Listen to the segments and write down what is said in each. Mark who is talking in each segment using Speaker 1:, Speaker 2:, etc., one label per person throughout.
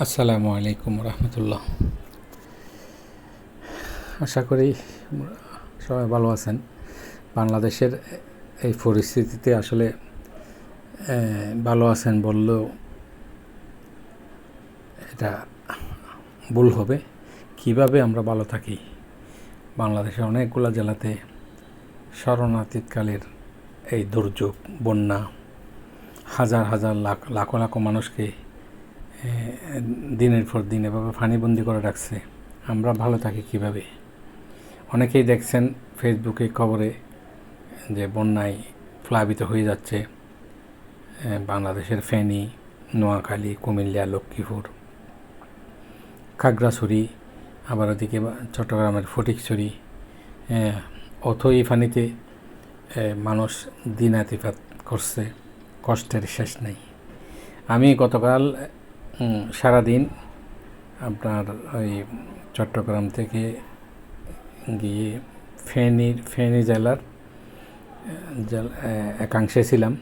Speaker 1: আসসালামু আলাইকুম রহমতুল্লাহ। আশা করি সবাই ভালো আছেন। বাংলাদেশের এই পরিস্থিতিতে আসলে ভালো আছেন বললেও এটা ভুল হবে। কীভাবে আমরা ভালো থাকি? বাংলাদেশের অনেকগুলো জেলাতে শরণাতীতকালের এই দুর্যোগ, বন্যা, হাজার হাজার লাখ, লাখো লাখো মানুষকে দিনের পর দিন এভাবে ফানিবন্দি করে রাখছে। আমরা ভালো থাকি কীভাবে? অনেকেই দেখছেন ফেসবুকে খবরে যে বন্যায় প্লাবিত হয়ে যাচ্ছে বাংলাদেশের ফেনী, নোয়াখালী, কুমিল্লা, লক্ষ্মীপুর, খাগড়াছড়ি, আবার ওদিকে চট্টগ্রামের ফটিকছড়ি অথই ফানিতে মানুষ দিনাতিপাত করছে, কষ্টের শেষ নেই। আমি গতকাল সারাদিন আপনার ওই চট্টগ্রাম থেকে গিয়ে ফেনীর ফেনী জেলার, জেল- একাংশে ছিলাম।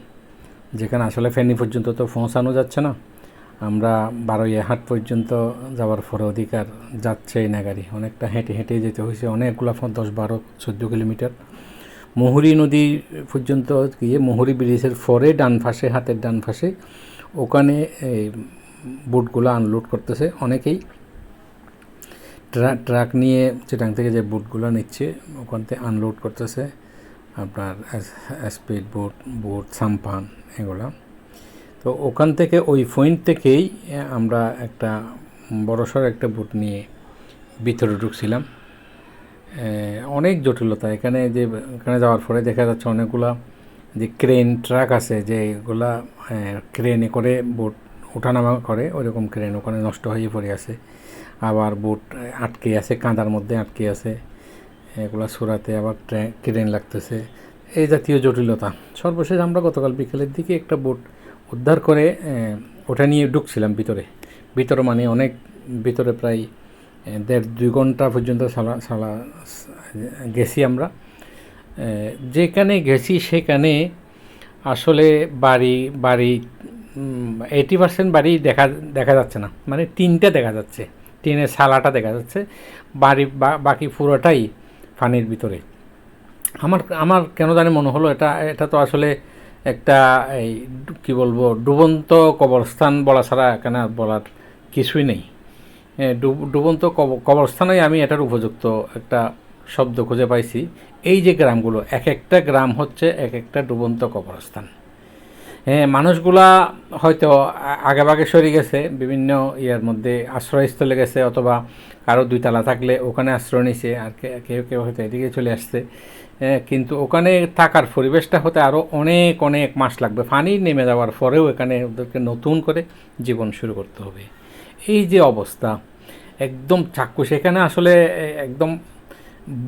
Speaker 1: যেখানে আসলে ফেনী পর্যন্ত তো পৌঁছানো যাচ্ছে না। আমরা বারোইয়াহাট পর্যন্ত যাওয়ার পরে অধিকার যাচ্ছেই না গাড়ি অনেকটা হেঁটে হেঁটে যেতে হয়েছে। অনেকগুলো দশ, বারো, চোদ্দ কিলোমিটার। মুহুরী নদী পর্যন্ত গিয়ে মুহুরী ব্রিজের পরে ডান পাশে, হাতের ডান পাশে, ওখানে বুটগুলো আনলোড করতেছে অনেকেই। ট্রাক নিয়ে চিটাং থেকে যে বুটগুলো নিচ্ছে, ওখান থেকে আনলোড করতেছে। আপনার স্পিড বোট বুট সাম্পান এগুলো। তো ওখান থেকে ওই পয়েন্ট থেকেই আমরা একটা বড়সড় একটা বুট নিয়ে ভিতরে ঢুকছিলাম। অনেক জটিলতা। এখানে যে, এখানে যাওয়ার পরে দেখা যাচ্ছে অনেকগুলা যে ক্রেন ট্রাক আছে যেগুলা ক্রেনে করে বোট ওঠানামা করে, ওইরকম ক্রেন ওখানে নষ্ট হয়ে পড়ে আছে। আবার বোট আটকে আছে, কাঁদার মধ্যে আটকে আছে। এগুলা সুরাতে আবার ট্রে- ক্রেন লাগতেছে। এই জাতীয় জটিলতা। সর্বশেষ আমরা গতকাল বিকেলের দিকে একটা বোট উদ্ধার করে ওটা নিয়ে ঢুকছিলাম ভিতরে। ভিতরে মানে অনেক, ভিতরে প্রায় দেড় দুই ঘণ্টা পর্যন্ত সালা সালা, গেছি আমরা। যেখানে গেছি সেখানে আসলে বাড়ি বাড়ি এইটি পার্সেন্ট বাড়ি দেখা দেখা যাচ্ছে না। মানে টিনটা দেখা যাচ্ছে। টিনের সালাটা দেখা যাচ্ছে। বাড়ি বাকি পুরোটাই পানির ভিতরে। আমার আমার কেন জানি মনে হলো এটা এটা তো আসলে একটা এই কী বলব, ডুবন্ত কবরস্থান বলা ছাড়া কেন বলার কিছুই নেই। ডুবন্ত কব- কবরস্থানেই আমি এটার উপযুক্ত একটা শব্দ খুঁজে পাইছি। এই যে গ্রামগুলো, এক একটা গ্রাম হচ্ছে এক একটা ডুবন্ত কবরস্থান। মানুষগুলা হয়তো আগেভাগে সরে গেছে বিভিন্ন ইয়ার মধ্যে আশ্রয়স্থলে গেছে অথবা কারও দুইতলা থাকলে ওখানে আশ্রয় নিছে আর কেউ কেউ হয়তো এদিকে চলে আসছে। হ্যাঁ, কিন্তু ওখানে থাকার পরিবেশটা হতে আরও অনেক অনেক মাস লাগবে। পানি নেমে যাওয়ার পরেও এখানে ওদেরকে নতুন করে জীবন শুরু করতে হবে। এই যে অবস্থা একদম চাক্ষুষ। এখানে আসলে একদম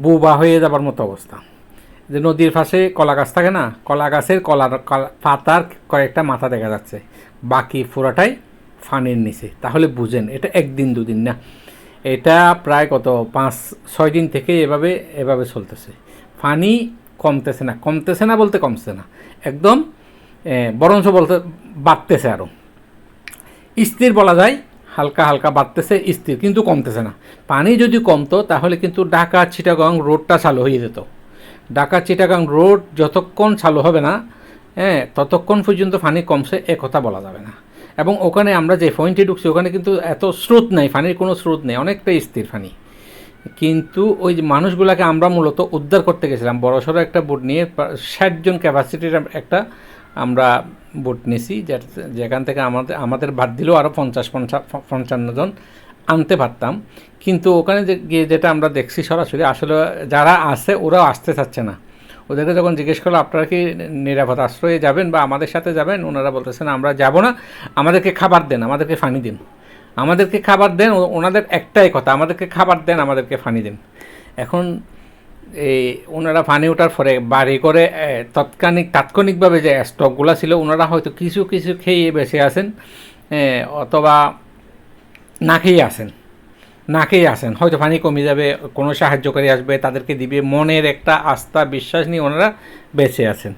Speaker 1: বোবা হয়ে যাবার মতো অবস্থা। যে নদীর পাশে কলা গাছ থাকে না, কলা গাছের কলার কলা- পাতার কয়েকটা মাথা দেখা যাচ্ছে। বাকি পুরাটাই ফানির নিচে। তাহলে বুঝেন, এটা একদিন দুদিন না। এটা প্রায় কত, পাঁচ, ছয় দিন থেকে এভাবে এভাবে চলতেছে। ফানি কমতেছে না কমতেছে না বলতে কমছে না। একদম বরঞ্চ বলতে বাড়তেছে আরও স্থির বলা যায়, হালকা হালকা বাড়তেছে, স্থির, কিন্তু কমতেছে না। পানি যদি কমতো, তাহলে কিন্তু ঢাকা, চিটাগং, রোডটা চালু হয়ে যেত। ঢাকা চিটাগাং রোড যতক্ষণ চালু হবে না হ্যাঁ ততক্ষণ পর্যন্ত পানি কমছে, এ কথা বলা যাবে না। এবং ওখানে আমরা যে পয়েন্টে ঢুকছি, ওখানে কিন্তু এত স্রোত নেই, পানির কোনো স্রোত নেই, অনেকটা স্থির পানি। কিন্তু ওই যে মানুষগুলোকে আমরা মূলত উদ্ধার করতে গেছিলাম বড়সড় একটা বোট নিয়ে ষাট জন ক্যাপাসিটির একটা আমরা বোট নিয়েছি যেখান থেকে আমাদের আমাদের বাদ দিলেও আরও পঞ্চাশ, পঞ্চা- পঞ্চান্ন জন আনতে পারতাম। কিন্তু ওখানে গিয়ে যেটা আমরা দেখছি সরাসরি, আসলে যারা আছে ওরাও আসতে চাচ্ছে না। ওদেরকে যখন জিজ্ঞেস করল, আপনারা কি নিরাপদ আশ্রয়ে যাবেন বা আমাদের সাথে যাবেন? ওনারা বলতেছেন, আমরা যাব না। আমাদেরকে খাবার দেন, আমাদেরকে ফানি দিন। আমাদেরকে খাবার দেন ওনাদের একটাই কথা, আমাদেরকে খাবার দেন, আমাদেরকে ফানি দিন। এখন এই ওনারা পানি ওঠার পরে বাড়ি করে তৎক্ষণিক, তাৎক্ষণিকভাবে যে স্টকগুলো ছিল, ওনারা হয়তো কিছু কিছু খেয়ে বেঁচে আছেন। অথবা না খেয়ে আসেন না খেয়ে আসেন হয়তো পানি কমে যাবে, কোনো সাহায্যকারী আসবে, তাদেরকে দিবে মনের একটা আস্থা, বিশ্বাস নিয়ে ওনারা বেঁচে আছেন।